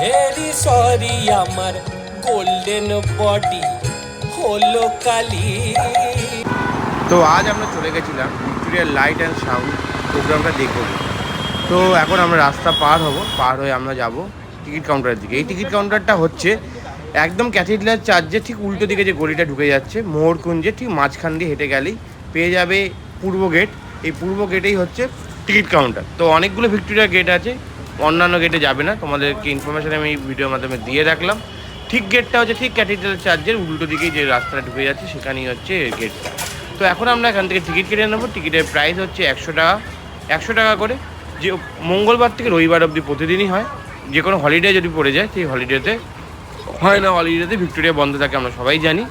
Very sorry আমার golden body হলো কালি। তো আজ আমরা চলে গেছিলাম ভিক্টোরিয়ার লাইট অ্যান্ড সাউন্ড প্রোগ্রামটা দেখব। তো এখন আমরা রাস্তা পার হব, পার হয়ে আমরা যাব টিকিট কাউন্টারের দিকে। এই টিকিট কাউন্টারটা হচ্ছে একদম ক্যাথিড্রাল চার্চের ঠিক উল্টো দিকে যে গলিটা ঢুকে যাচ্ছে মোহর কুঞ্জে ঠিক মাঝখান দিয়ে হেঁটে গেলেই পেয়ে যাবে পূর্ব গেট এই পূর্ব গেটেই হচ্ছে টিকিট কাউন্টার তো অনেকগুলো ভিক্টোরিয়া গেট আছে অন্যান্য গেটে যাবে না। তোমাদেরকে ইনফরমেশন আমি ভিডিওর মাধ্যমে দিয়ে রাখলাম। ঠিক গেটটা হচ্ছে ঠিক ক্যাথিড্রাল চার্চের উল্টো দিকেই যে রাস্তাটা ঢুকে যাচ্ছে, সেখানেই হচ্ছে গেটটা তো এখন আমরা এখান থেকে টিকিট কেটে নেব। টিকিটের প্রাইস হচ্ছে একশো টাকা। একশো টাকা করে। যে মঙ্গলবার থেকে রবিবার অবধি প্রতিদিনই হয়। যে কোনো হলিডে যদি পড়ে যায়, সেই হলিডেতে হয় না হলিডেতে ভিক্টোরিয়া বন্ধ থাকে, আমরা সবাই জানি।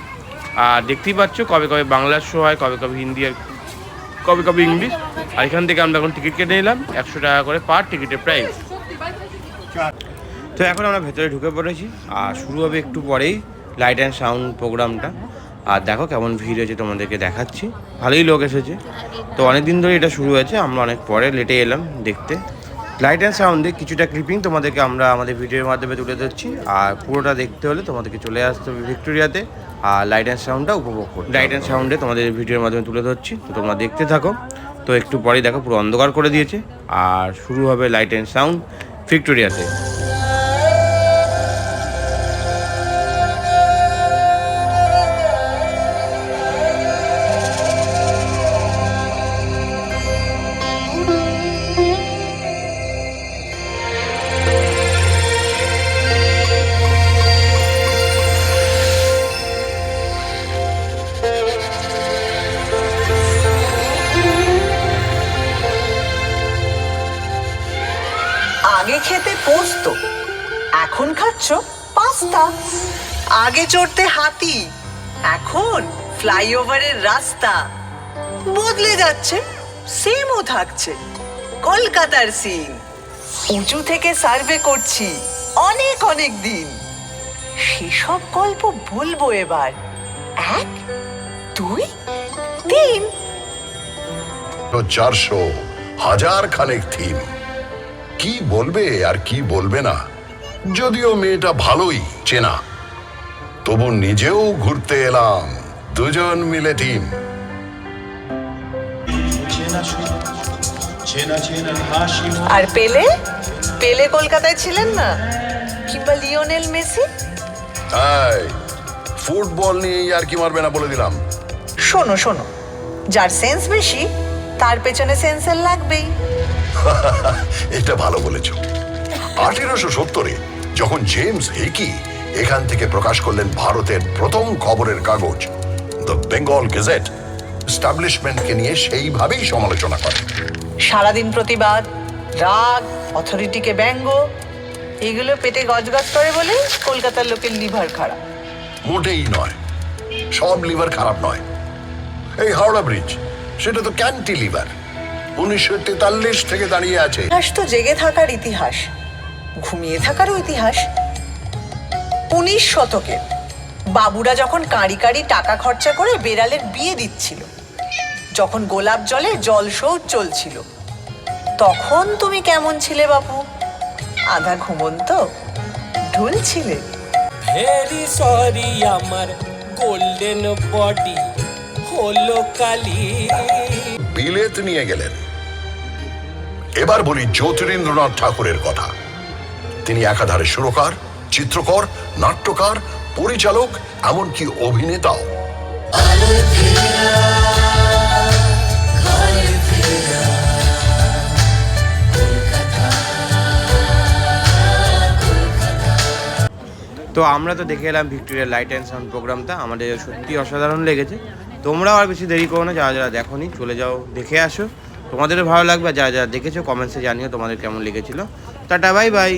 আর দেখতেই পাচ্ছ, কবে কবে বাংলার শো হয়, কবে কবে হিন্দি আর কবে কবে ইংলিশ। আর এখান থেকে আমরা এখন টিকিট কেটে নিলাম। একশো টাকা করে পার টিকিটের প্রাইস তো এখন আমরা ভেতরে ঢুকে পড়েছি। আর শুরু হবে একটু পরেই লাইট অ্যান্ড সাউন্ড প্রোগ্রামটা আর দেখো কেমন ভিড় হয়েছে তোমাদেরকে দেখাচ্ছি। ভালোই লোক এসেছে। তো অনেক দিন ধরে এটা শুরু হয়েছে। আমরা অনেক পরে লেটে এলাম দেখতে। লাইট অ্যান্ড সাউন্ডে কিছুটা ক্লিপিং তোমাদেরকে আমরা আমাদের ভিডিওর মাধ্যমে তুলে ধরছি। আর পুরোটা দেখতে হলে তোমাদেরকে চলে আসতে হবে ভিক্টোরিয়াতে। আর লাইট অ্যান্ড সাউন্ডটা উপভোগ করো লাইট অ্যান্ড সাউন্ডে তোমাদের ভিডিওর মাধ্যমে তুলে ধরছি। তো তোমরা দেখতে থাকো। তো একটু পরেই দেখো পুরো অন্ধকার করে দিয়েছে। আর শুরু হবে লাইট অ্যান্ড সাউন্ড ভিক্টোরিয়াতে। আগে খেতে পোস্ত, এখন খাচ্ছ পাস্তা। আগে চড়তে হাতি, এখন ফ্লাইওভারের রাস্তা। বদলে যাচ্ছে সেমও থাকছে, কলকাতার সিন উঁচু থেকে সার্ভে করছি, অনেক অনেক দিন। সেসব গল্প বলব এবার। এক, দুই, তিন। চারশো হাজার খানেক থিম। কি বলবে আর কি বলবে না? যদিও মেয়েটা ভালোই চেনা। তবু নিজেও ঘুরতে এলাম দুজন মিলে টিম। আর পেলে? পেলে কলকাতায় ছিলেন না? কিংবা লিওনেল মেসি? ফুটবল নিয়ে আর কি মারবে না বলে দিলাম। শোনো শোনো যার সেন্স বেশি তার পেছনে সেন্সের লাগবেই। এটা ভালো বলেছ। আঠেরোশো সত্তরে যখন জেমস হেকি এখান থেকে প্রকাশ করলেন ভারতের প্রথম খবরের কাগজ দ্য বেঙ্গল গেজেট এস্টাবলিশমেন্টকে নিয়ে সেইভাবেই সমালোচনা করে। সারাদিন প্রতিবাদ রাগ অথরিটিকে ব্যঙ্গ এগুলো পেটে গজগজ করে বলে কলকাতার লোকের লিভার খারাপ। মোটেই নয় সব লিভার খারাপ নয়। এই হাওড়া ব্রিজ সেটা তো ক্যান্টি লিভার উনিশশো তেতাল্লিশ থেকে দাঁড়িয়ে আছে। ইতিহাস তো জেগে থাকার ইতিহাস। ঘুমিয়ে থাকারও ইতিহাস। উনিশ শতকে বাবুরা যখন কাঁড়ি কাঁড়ি টাকা খরচা করে বেড়ালের বিয়ে দিচ্ছিল যখন গোলাপ জলে জল শৌচ চলছিল তখন তুমি কেমন ছিলে বাপু? আধা ঘুমন্ত ঢুল ছিলে। ভেরি সরি আমার গোল্ডেন বডি হলো কালি। বিলেত নিয়ে গেলেন। এবার বলি জ্যোতিরিন্দ্রনাথ ঠাকুরের কথা। তিনি একাধারে সুরকার, চিত্রকর, নাট্যকার, পরিচালক, এমনকি অভিনেতাও। তো আমরা তো দেখে এলাম ভিক্টোরিয়া লাইট অ্যান্ড সাউন্ড প্রোগ্রামটা। আমাদের সত্যি অসাধারণ লেগেছে। তোমরাও আর বেশি দেরি করো না, যারা যারা দেখোনি, চলে যাও, দেখে আসো। তোমাদেরও ভালো লাগবে যা যারা দেখেছ কমেন্টসে জানিও তোমাদের কেমন লেগেছিলো। Tata bye bye